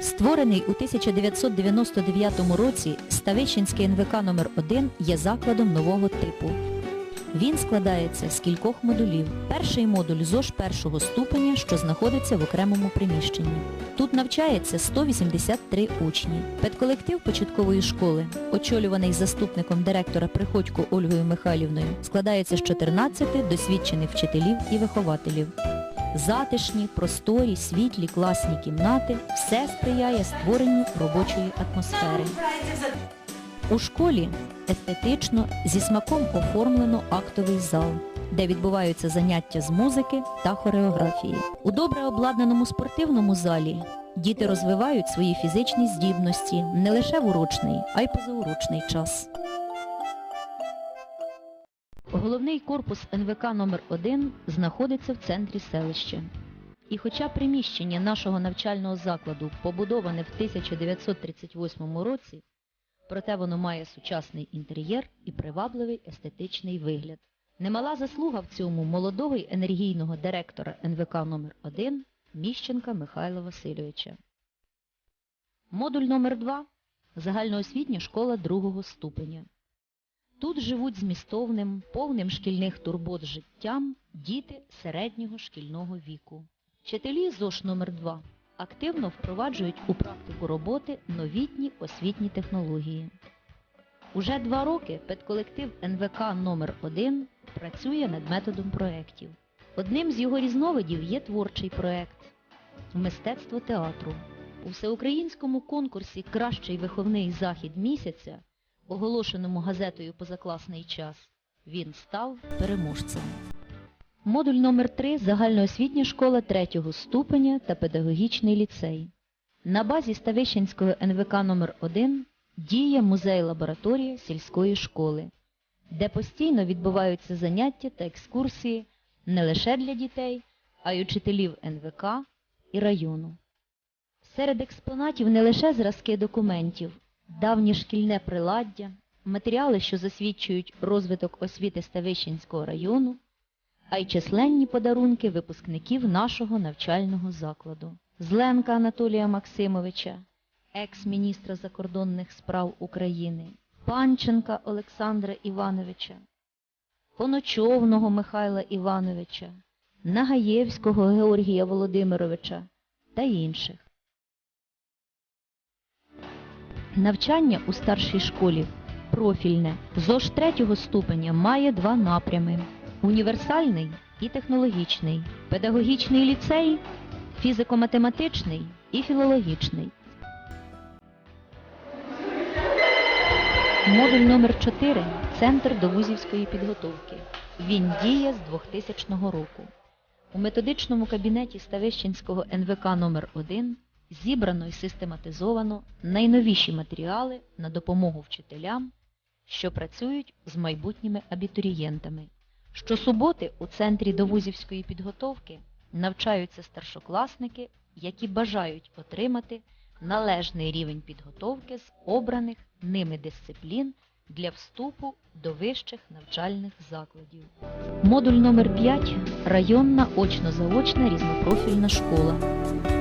Створений у 1999 році, Ставищенський НВК номер 1 є закладом нового типу. Він складається з кількох модулів. Перший модуль ЗОЖ першого ступеня, що знаходиться в окремому приміщенні. Тут навчається 183 учні. Педколектив початкової школи, очолюваний заступником директора Приходько Ольгою Михайлівною, складається з 14 досвідчених вчителів і вихователів. Затишні, просторі, світлі, класні кімнати – все сприяє створенню робочої атмосфери. У школі естетично зі смаком оформлено актовий зал, де відбуваються заняття з музики та хореографії. У добре обладнаному спортивному залі діти розвивають свої фізичні здібності не лише в урочний, а й позаурочний час. Головний корпус НВК номер 1 знаходиться в центрі селища. І хоча приміщення нашого навчального закладу побудоване в 1938 році, проте воно має сучасний інтер'єр і привабливий естетичний вигляд. Немала заслуга в цьому молодого й енергійного директора НВК номер 1 Міщенка Михайла Васильовича. Модуль номер 2 загальноосвітня школа другого ступеня. Тут живуть змістовним, повним шкільних турбот життям діти середнього шкільного віку. Вчителі ЗОШ номер 2 активно впроваджують у практику роботи новітні освітні технології. Уже два роки педколектив НВК номер 1 працює над методом проєктів. Одним з його різновидів є творчий проєкт Мистецтво театру. У всеукраїнському конкурсі Кращий виховний захід місяця, оголошеному газетою Позакласний час, він став переможцем. Модуль номер 3 загальноосвітня школа третього ступеня та педагогічний ліцей. На базі Ставищенського НВК номер 1 діє музей-лабораторія сільської школи, де постійно відбуваються заняття та екскурсії не лише для дітей, а й учителів НВК і району. Серед експонатів не лише зразки документів, давнє шкільне приладдя, матеріали, що засвідчують розвиток освіти Ставищенського району, а й численні подарунки випускників нашого навчального закладу. Зленка Анатолія Максимовича, екс-міністра закордонних справ України, Панченка Олександра Івановича, Поночовного Михайла Івановича, Нагаєвського Георгія Володимировича та інших. Навчання у старшій школі профільне ЗОЖ третього ступеня має два напрями універсальний і технологічний, педагогічний ліцей, фізико-математичний і філологічний. Модуль номер 4 Центр довузівської підготовки. Він діє з 2000 року. У методичному кабінеті Ставищенського НВК номер 1 зібрано і систематизовано найновіші матеріали на допомогу вчителям, що працюють з майбутніми абітурієнтами. Щосуботи у центрі довузівської підготовки навчаються старшокласники, які бажають отримати належний рівень підготовки з обраних ними дисциплін для вступу до вищих навчальних закладів. Модуль номер 5 районна очно-заочна різнопрофільна школа.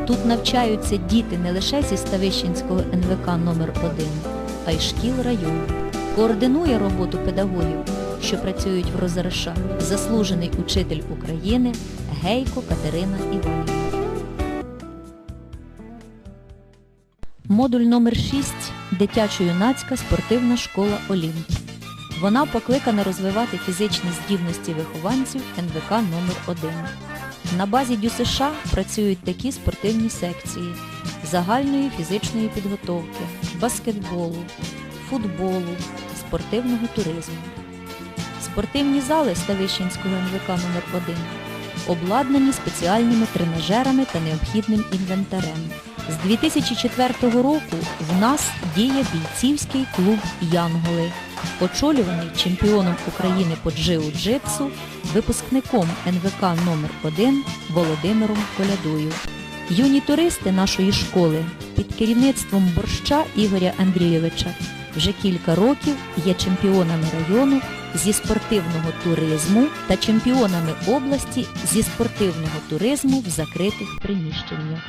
Тут навчаються діти не лише зі Ставищенського НВК номер 1 а й шкіл району. Координує роботу педагогів, що працюють в розрашах, заслужений учитель України Гейко Катерина Іванівна. Модуль номер 6 дитячо-юнацька спортивна школа Олімп. Вона покликана розвивати фізичні здібності вихованців НВК номер 1 На базі ДЮСШ працюють такі спортивні секції загальної фізичної підготовки, баскетболу, футболу, спортивного туризму. Спортивні зали Ставищенського номер 1 обладнані спеціальними тренажерами та необхідним інвентарем. З 2004 року в нас діє бійцівський клуб Янголи, очолюваний чемпіоном України по джиу-джитсу, випускником НВК номер 1 Володимиром Колядою. Юні туристи нашої школи під керівництвом борща Ігоря Андрійовича вже кілька років є чемпіонами району зі спортивного туризму та чемпіонами області зі спортивного туризму в закритих приміщеннях.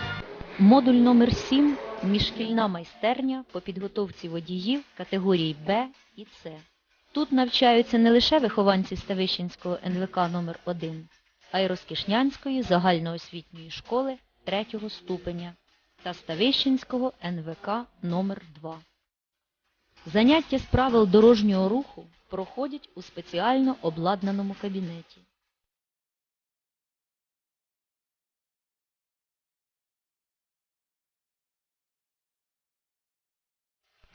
Модуль номер 7 Міжшкільна майстерня по підготовці водіїв категорій Б і С. Тут навчаються не лише вихованці Ставищенського НВК номер 1 а й Розкішнянської загальноосвітньої школи 3 ступеня та Ставищенського НВК номер 2 Заняття з правил дорожнього руху проходять у спеціально обладнаному кабінеті.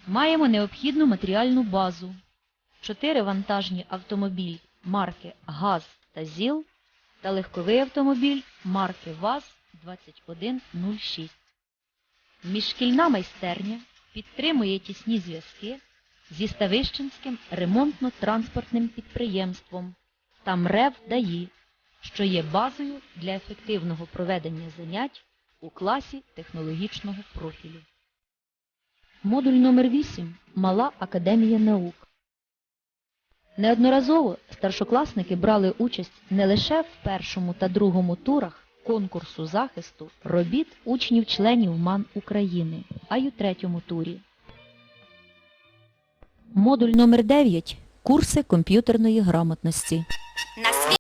Маємо необхідну матеріальну базу. Чотири вантажні автомобіль марки ГАЗ та ЗІЛ та легковий автомобіль марки ВАЗ-2106. Міжшкільна майстерня підтримує тісні зв'язки зі Ставищенським ремонтно-транспортним підприємством та МРЕВ ДАІ, що є базою для ефективного проведення занять у класі технологічного профілю. Модуль номер 8 Мала академія наук. Неодноразово старшокласники брали участь не лише в першому та другому турах конкурсу захисту робіт учнів-членів МАН України, а й у третьому турі. Модуль номер 9 Курси комп'ютерної грамотності. На